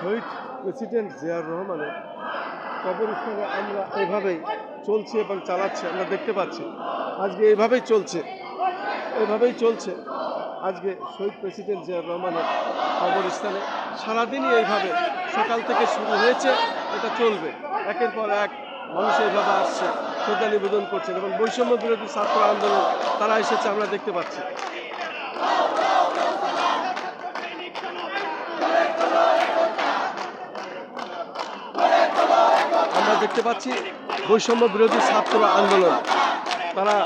শহীদ president Ziaur রহমানের কবরস্থানে আমরা এভাবেই চলছি এবং চালাচ্ছি, আমরা দেখতে পাচ্ছি। আজকে এভাবেই চলছে এভাবেই চলছে। আজকে শহীদ প্রেসিডেন্ট জিয়াউর রহমানের কবরস্থানে সারাদিনই এইভাবে সকাল থেকে শুরু হয়েছে, এটা চলবে। একের পর এক মানুষ এইভাবে আসছে, শ্রদ্ধা নিবেদন করছেন এবং বৈষম্য বিরোধী ছাত্র আন্দোলন তারা এসেছে, আমরা দেখতে পাচ্ছি। দেখতে পাচ্ছি বৈষম্য বিরোধী ছাত্র আন্দোলন। তারা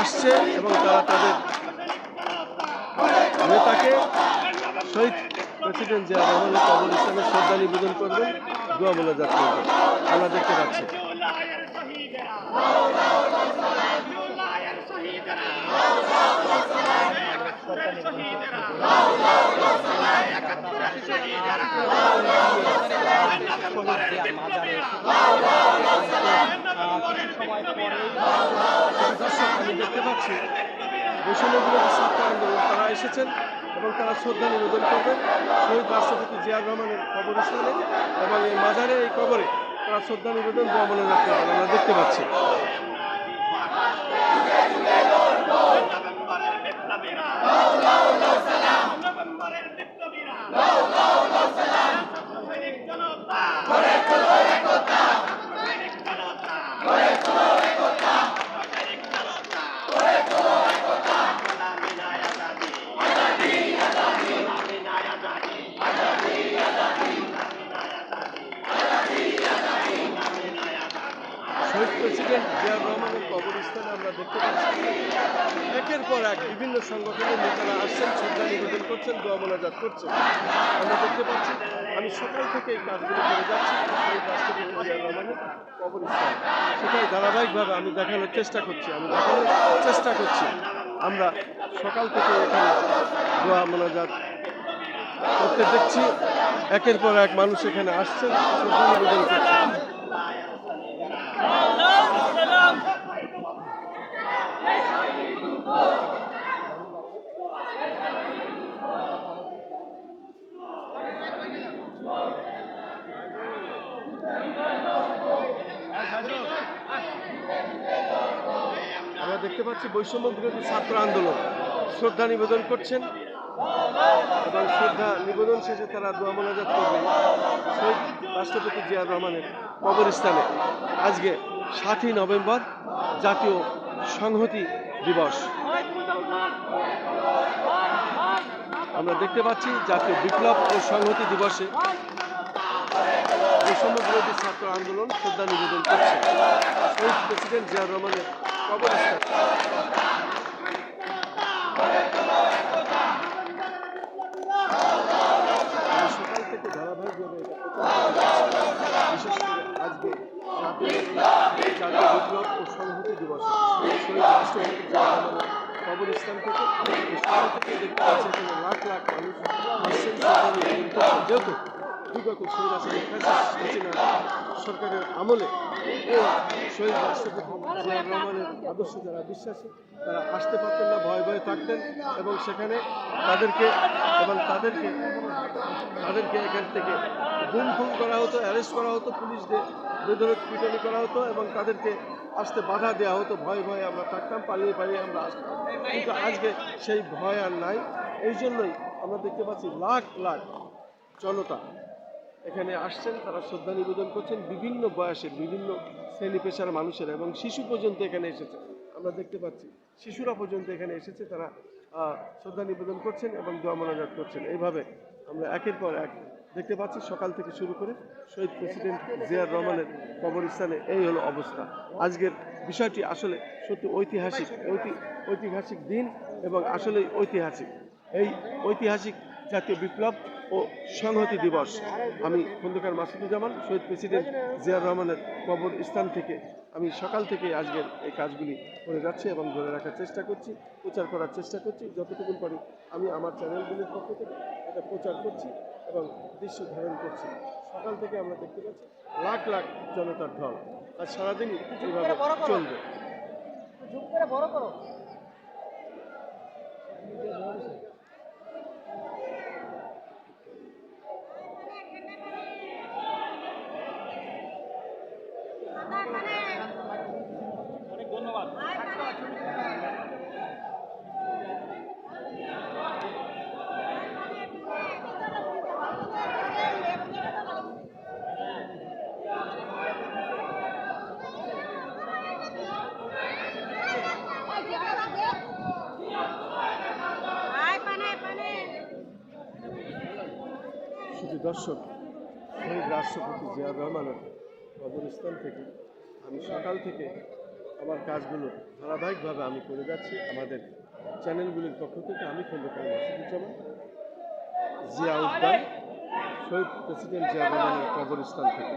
আসছে এবং তারা তাদের নেতাকে শহীদ প্রেসিডেন্ট জিয়া রহমানের কবরস্থানে শ্রদ্ধা নিবেদন করবেন, দোয়া মোনাজাত করবেন আমরা দেখতে পাচ্ছি। দেখতে পাচ্ছি বৈষম্য বিরোধী ছাত্র আন্দোলন তারা এসেছেন এবং তারা শ্রদ্ধা নিবেদন করবেন শহীদ রাষ্ট্রপতি জিয়াউর রহমানের কবরস্থানে এবং এই মাজারে এই কবরে তারা শ্রদ্ধা নিবেদন আমরা দেখতে পাচ্ছি। প্রেসিডেন্ট জিয়াউর রহমানের কবরস্থানে আমরা দেখতে পাচ্ছি, একের পর এক বিভিন্ন সংগঠনের নেতারা আসছেন, শ্রদ্ধা নিবেদন করছেন, দোয়া মোনাজাত করছেন। আমরা দেখতে পাচ্ছি, আমি সকাল থেকে এই কাজগুলো করে যাচ্ছি রাষ্ট্রপতি জিয়াউর রহমানের কবরস্থান। সেটাই ধারাবাহিকভাবে আমি দেখানোর চেষ্টা করছি, আমি দেখানোর চেষ্টা করছি। আমরা সকাল থেকে এখানে দোয়া মোনাজাত করতে দেখছি, একের পর এক মানুষ এখানে আসছেন, শ্রদ্ধা নিবেদন করছেন। দেখতে পাচ্ছি বৈষম্য বিরোধী ছাত্র আন্দোলন। শ্রদ্ধা নিবেদন করছেন এবং শ্রদ্ধা নিবেদন শেষে তারা দোয়া মোনাজাত করবেন শহীদ রাষ্ট্রপতি জিয়া রহমানের কবরস্থানে। আজকে সাতই নভেম্বর জাতীয় সংহতি দিবস। আমরা দেখতে পাচ্ছি জাতীয় বিপ্লব ও সংহতি দিবসে বৈষম্য বিরোধী ছাত্র আন্দোলন শ্রদ্ধা নিবেদন করছে। শহীদ প্রেসিডেন্ট জিয়াউর রহমানের সকাল থেকে ধারাবাহিকভাবে আজকে বিপ্লব দিবস কবরস্থান থেকে থেকে লাখ লাখ মানুষ আসছেন। যেহেতু বিগত সরকারের আমলে এই শহীদ রাষ্ট্রপতি আদর্শ যারা বিশ্বাসী, তারা আসতে পারতেন না, ভয়ে ভয়ে থাকতেন এবং সেখানে তাদেরকে এবং তাদেরকে তাদেরকে এখান থেকে গুম খুম করা হতো, অ্যারেস্ট করা হতো পুলিশ দিয়ে বেধরক পিটনি করা হতো এবং তাদেরকে আসতে বাধা দেওয়া হতো, ভয়ে ভয়ে আমরা থাকতাম, পালিয়ে পালিয়ে আমরা আসতাম। কিন্তু আজকে সেই ভয় আর নাই। এই জন্যই আমরা দেখতে পাচ্ছি লাখ লাখ জনতা এখানে আসছেন, তারা শ্রদ্ধা নিবেদন করছেন বিভিন্ন বয়সের, বিভিন্ন শ্রেণি পেশার মানুষেরা এবং শিশু পর্যন্ত এখানে এসেছে। আমরা দেখতে পাচ্ছি, শিশুরা পর্যন্ত এখানে এসেছে, তারা শ্রদ্ধা নিবেদন করছেন এবং দোয়া মোনাজাত করছেন। এইভাবে আমরা একের পর এক দেখতে পাচ্ছি, সকাল থেকে শুরু করে শহীদ প্রেসিডেন্ট জিয়ার রহমানের কবরস্থানে এই হলো অবস্থা। আজকের বিষয়টি আসলে সত্যি ঐতিহাসিক, ঐতি, ঐতিহাসিক দিন এবং আসলেই ঐতিহাসিক। এই ঐতিহাসিক জাতীয় বিপ্লব ও সংহতি দিবস। আমি খন্দকার মাসুদুজ্জামান শহীদ প্রেসিডেন্ট জিয়াউর রহমানের কবর স্থান থেকে আমি সকাল থেকে আজকের এই কাজগুলি করে যাচ্ছি এবং ধরে রাখার চেষ্টা করছি প্রচার করার চেষ্টা করছি। যতটুকু পারি আমি আমার চ্যানেলগুলির পক্ষ থেকে এটা প্রচার করছি এবং দৃশ্য ধারণ করছি। সকাল থেকে আমরা দেখতে পাচ্ছি লাখ লাখ জনতার ঢল। আর সারাদিনই এইভাবে চলবে। শুধু দর্শক শহীদ রাষ্ট্রপতি জিয়া রহমানের কবরস্থান থেকে আমি সকাল থেকে আমার কাজগুলো ধারাবাহিকভাবে আমি করে যাচ্ছি। আমাদের চ্যানেলগুলির পক্ষ থেকে আমি খন্দকার মাসুদুজ্জামান জিয়া উদ্যান শহীদ প্রেসিডেন্ট জিয়া রহমানের কবরস্থান থেকে।